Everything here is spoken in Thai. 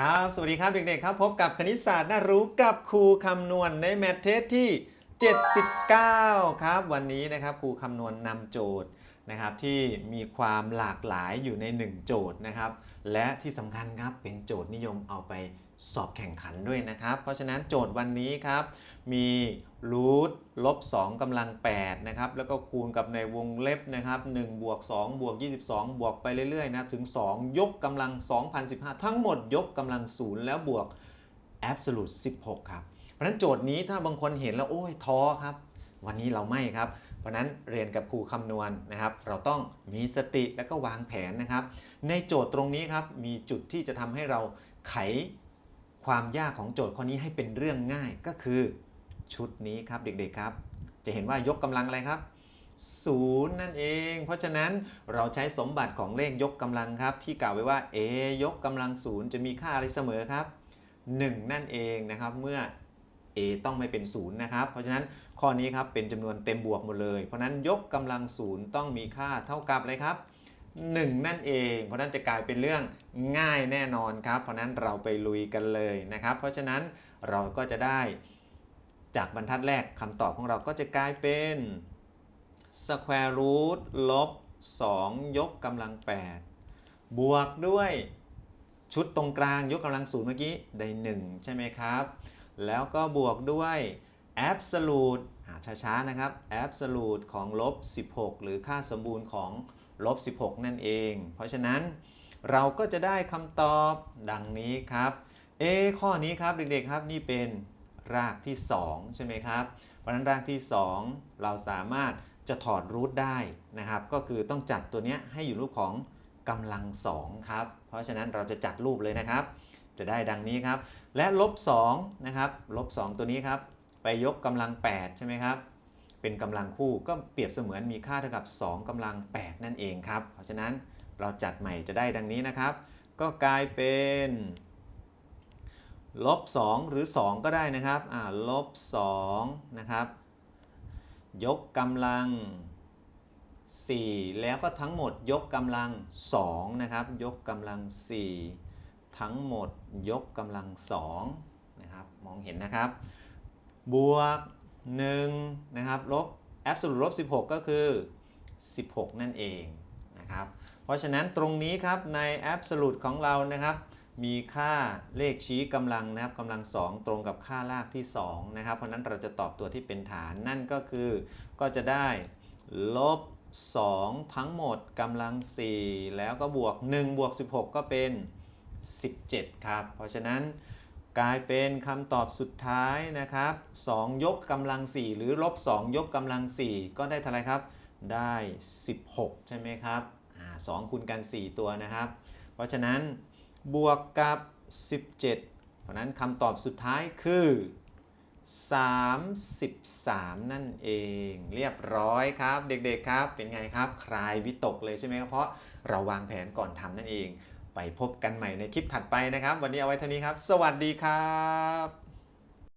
ครับ สวัสดีครับเด็กๆครับ พบกับคณิตศาสตร์น่ารู้กับครูคำนวณในแมทเทสที่ 79 ครับ วันนี้นะครับครูคำนวณนำโจทย์ นะครับที่มีความหลากหลายอยู่ใน 1 โจทย์นะครับและที่สำคัญครับเป็นโจทย์นิยมเอาไปสอบแข่งขันด้วยนะครับ เพราะฉะนั้นโจทย์วันนี้ครับมีรูทลบ2กำลัง8นะครับแล้วก็คูณกับในวงเล็บนะครับ1บวก2บวก22 บวกไปเรื่อยๆนะถึง 2 ยกกำลัง 2015 ทั้งหมดยกกำลัง 0 แล้วบวก absolute 16 ครับ เพราะฉะนั้นโจทย์นี้ถ้าบางคนเห็นแล้ว โอ้ยท้อครับ วันนี้เราไม่ครับ เพราะนั้นเรียนกับครูคำนวณนะครับ เราต้องมีสติแล้วก็วางแผนนะครับ ในโจทย์ตรงนี้ครับมีจุดที่จะทำให้เราไขความยากของโจทย์ข้อนี้ให้เป็นเรื่องง่ายก็คือชุดนี้ครับเด็กๆครับ จะเห็นว่ายกกำลังอะไรครับศูนย์นั่นเอง เพราะฉะนั้นเราใช้สมบัติของเลขยกกำลังครับ ที่กล่าวไว้ว่า a ยกกำลังศูนย์จะมีค่าอะไรเสมอครับ 1 นั่นเองนะครับ เมื่อ ต้องไม่เป็นศูนย์นะครับ เพราะฉะนั้นข้อนี้ครับเป็นจำนวนเต็มบวกหมดเลย เพราะฉะนั้นยกกำลังศูนย์ต้องมีค่าเท่ากับอะไรครับ 1 นั่นเอง เพราะนั้นจะกลายเป็นเรื่องง่ายแน่นอนครับ เพราะฉะนั้นเราไปลุยกันเลยนะครับ เพราะฉะนั้นเราก็จะได้ จากบรรทัดแรกคำตอบของเราก็จะกลายเป็น square root ลบ2 ยกกำลัง 8 บวกด้วยชุดตรงกลางยกกำลังศูนย์เมื่อกี้ได้ 1 ใช่ไหมครับ แล้วก็บวกด้วย absolute ช้าๆนะครับ absolute ของลบ 16 หรือค่าสมบูรณ์ของลบ 16 นั่นเอง เพราะฉะนั้นเราก็จะได้คำตอบดังนี้ครับ เอข้อนี้ครับเด็กๆครับนี่เป็นรากที่ 2 ใช่ไหมครับ เพราะนั้นรากที่ 2 เราสามารถจะถอดรูทได้นะครับ ก็คือต้องจัดตัวนี้ให้อยู่รูปของกำลัง2ครับ เพราะฉะนั้นเราจะจัดรูปเลยนะครับ จะได้ดังนี้ครับ และลบ2นะครับลบ2ตัวนี้ครับ ไปยกกำลัง 8 ใช่ไหมครับ เป็นกำลังคู่ก็เปรียบเสมือนมีค่าเท่ากับ 2กำลัง 8 นั่นเองครับ เพราะฉะนั้นเราจัดใหม่จะได้ดังนี้นะครับ ก็กลายเป็นลบ2หรือ 2 ก็ได้นะครับอ่าลบ2นะครับ ยกกำลัง 4 แล้วก็ทั้งหมดยกกำลัง2นะครับ ยกกำลัง 4 ทั้งหมดยกกำลัง2นะครับมองเห็นนะครับ บวก1นะครับลบ absolute ลบ 16 ก็คือ 16 นั่นเองนะครับเพราะฉะนั้นตรงนี้ครับใน absolute ของเรานะครับมีค่าเลขชี้กำลังนะครับกำลัง 2 ตรงกับค่ารากที่2นะครับเพราะฉะนั้นเราจะตอบตัวที่เป็นฐานนั่นก็คือก็จะได้ลบ 2 ทั้งหมดกำลัง 4 แล้วก็บวก 1 บวก 16 ก็เป็น 17 ครับ เพราะฉะนั้นกลายเป็นคำตอบสุดท้ายนะครับ2ยกกำลัง 4 หรือลบ 2 ยกกำลัง 4 ก็ได้เท่าไรครับ ได้ 16 ใช่ไหมครับอ่า2คูณกัน 4 ตัวนะครับ เพราะฉะนั้นบวกกับ 17 เพราะฉะนั้นคำตอบสุดท้ายคือ 33 นั่นเองเรียบร้อยครับ เด็กๆครับเป็นไงครับ คลายวิตกเลยใช่ไหมครับเพราะเราวางแผนก่อนทำนั่นเอง ไปพบกันใหม่ในคลิปถัดไปนะครับ วันนี้เอาไว้เท่านี้ครับ สวัสดีครับ